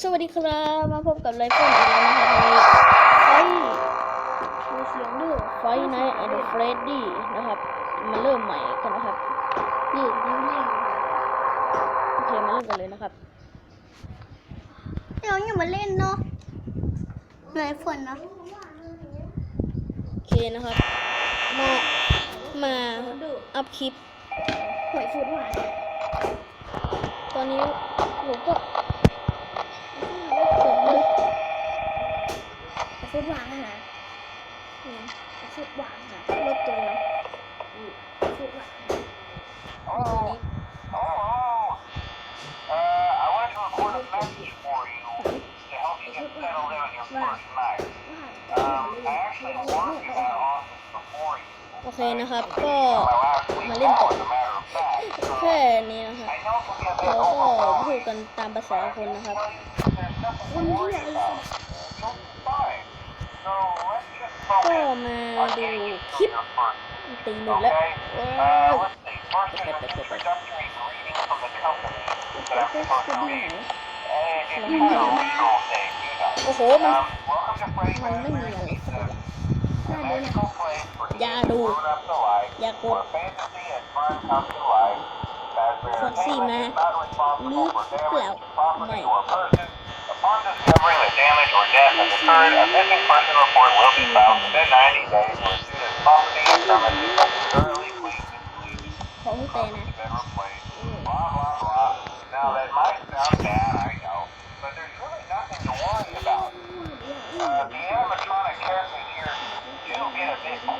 สวัสดีครับมาพบกับไลฟ์เฟินอีกแล้วนะครับนไฟมีเสียงด้อยไฟในแอนด์เฟรดดี้นะครับมาเริ่มใหม่กันนะครับนี่นี่่โอเคมาเริ่มกัน เลยนะครับเดี๋ยวอย่ามาเล่นเนาะไลฟ์ฟนเนาะโอเคนะครับมามาอัพคลิปหอยฟุตหวานตอนนี้หนูก็โอเคนะครับก็มาเล่นต่อแค่นี้นะครับแล้วก็พูดกันตามภาษาคนนะครับคนที่ไหนก็มาดูคลิปตีหนึ่งแล้วว้าวโอ้โห มันมันไม่มีอะไร่าดูนะอย่าดู อย่ากดกดสี่มาลึกปล่าไม่ของเต่นะ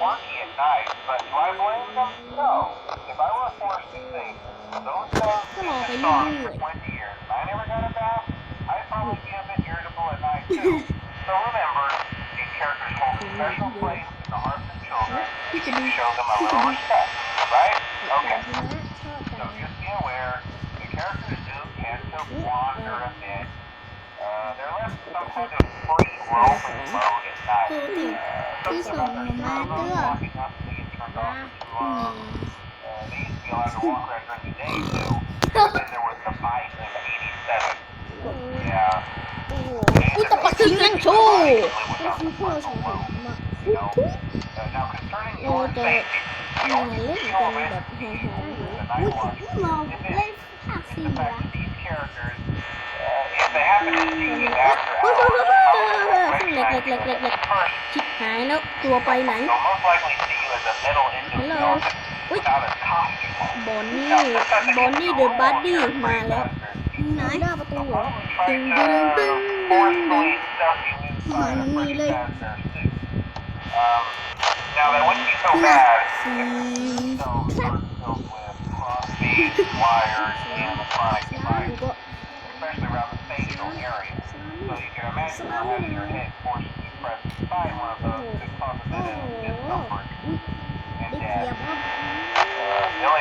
quirky and nice, but do I blame them? No. If I were forced to sing those songs each song for 20 years I never got a bath, i probably be a bit irritable at night too. so remember, these characters hold a special place in the hearts of children. Show them a little respect, right? Okay. So just be aware, the characters do tend to wander a bit คือถึงที่ส่งมาเตอร์อุตปะคิงนั่งชูคือพวกฉันมาทุกทุกเราจะมาเล่นกันแบบฮ่าๆเราเล่นภาคสี่ละเล็กเล็กเล็กเล็กเล็กชิบหายแล้วตัวไปไหนฮัลโหลอุ้ยบอนนี่บอนนี่เดอะบัดดี้มาแล้วไหนหน้าประตูตึงดึงตึงดึงดึงมันมีเลยน่าสีสักสมาร์ทเลยนะโอ้โหได้เกียร์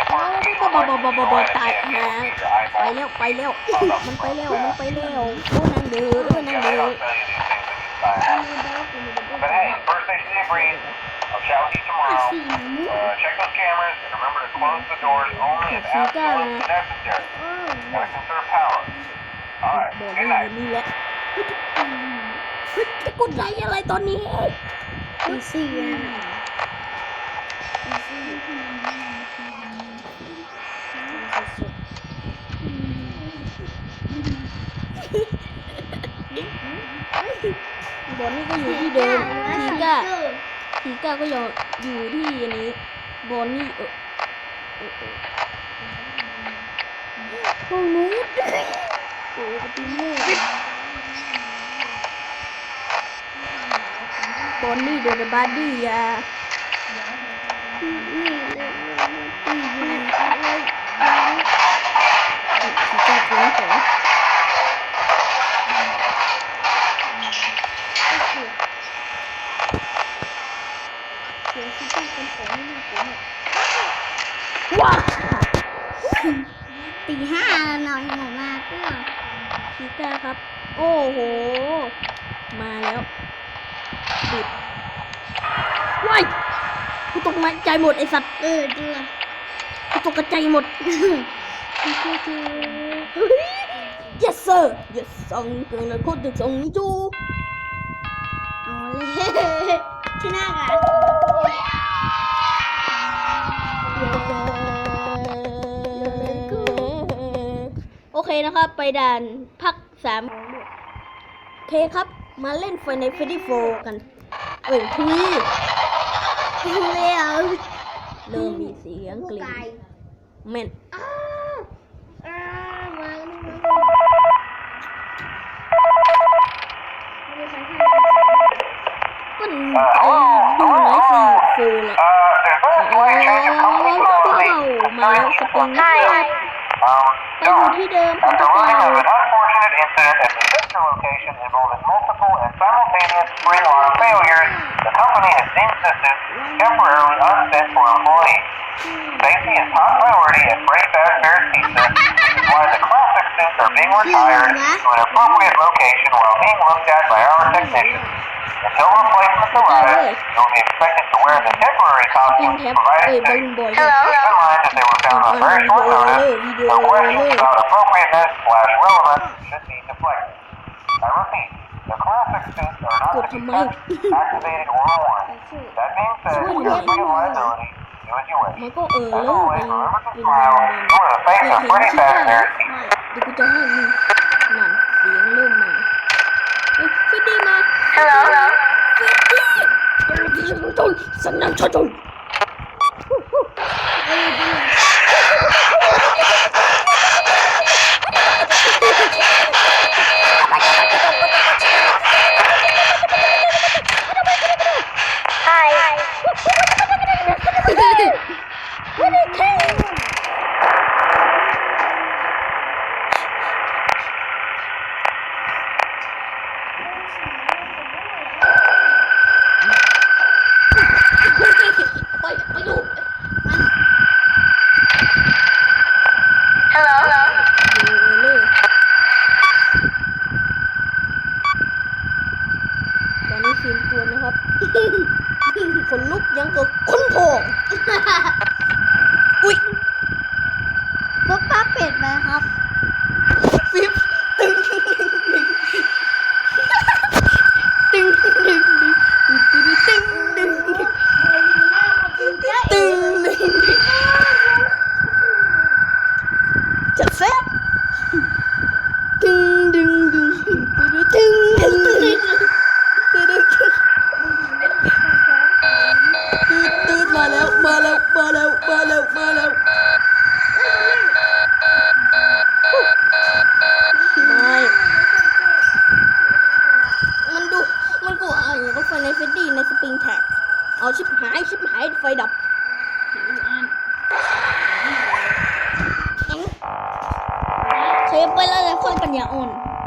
พ่อแล้วก็บบบบตายหาไปเร็วไปเร็วมันไปเร็วมันไปเร็วโอ้นางเดือดโอ้นางเดือด But hey, first station you breathe. I'll chat with you tomorrow. Uh, check those cameras and remember to close the doors only if absolutely necessary. Gotta conserve power. Alright, good night. กดไลค์อะไรตอนนี้ไีซี่อีซี่บอลนี่ก็อยู่ที่เดิมทีก้าทีก้าก็อยู่อยู่ที่อันนี้บอลนี่โอ้โหโอ้โหประตูแม่บอนนี่เดอดบาร่ดี้อ่ะว้าตีห้าแล้วนอนหนูมาเพื่อพีเตอร์ครับโอ้โห มาแล้วปิดว้ายกูตกใจหมดไอสัตว์เออจริงอกูตกใจหมด y สเซอร์เ s สองเกินโคตรดึซสองจูเอาเลยที่หน้ากันโอเคนะครับ ไปด่านพักสามเพครับ มาเล่นไฟในเฟรดี้โฟกัน เอ้ยคุยคุยแล้วเริ่มมีเสียงกลิ่นเม่นมัน้ดูไหนสิฟูและโอ้เร้ามาสปอนเซอร์ไปอยู่ที่เดิมของเรา incident at the sister location involving multiple and simultaneous spring arm failures, the company has deemed system temporarily unfit for employees. Safety is top priority at Brave Bad Pizza, which is why the classic suits are being retired to an appropriate location while being looked at by our technicians. Until replacements arrive, you will be expected to wear the temporary costumes provided to you. Keep in mind that they were found on very short notice, so questions about appropriate awareness was relevant should be deployed. I repeat, the classic suits are not to be touched, activated, or worn. That being said, we are free of liability. Do as you wish. As always, remember to smile and go to the face of Freddy Fazbear's teeth. เดี๋ยวกูจะให้มึงนั่นเสียงเริ่มมาเฮ้ยฟิตตี้มา Hello. ฟิตตี้เดี๋ยวเราจะยิงมึงจนสัญญาณชน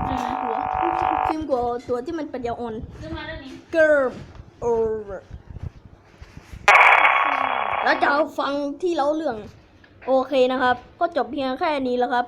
หัวฟิล์มกวตัวที่มันเป็นยาอ่อนแล้วเกิร์บโอเวอร์แล้วจะาฟังที่เล่าเรื่อง โอเคนะครับ ก็จบเพียงแค่นี้แล้วครับ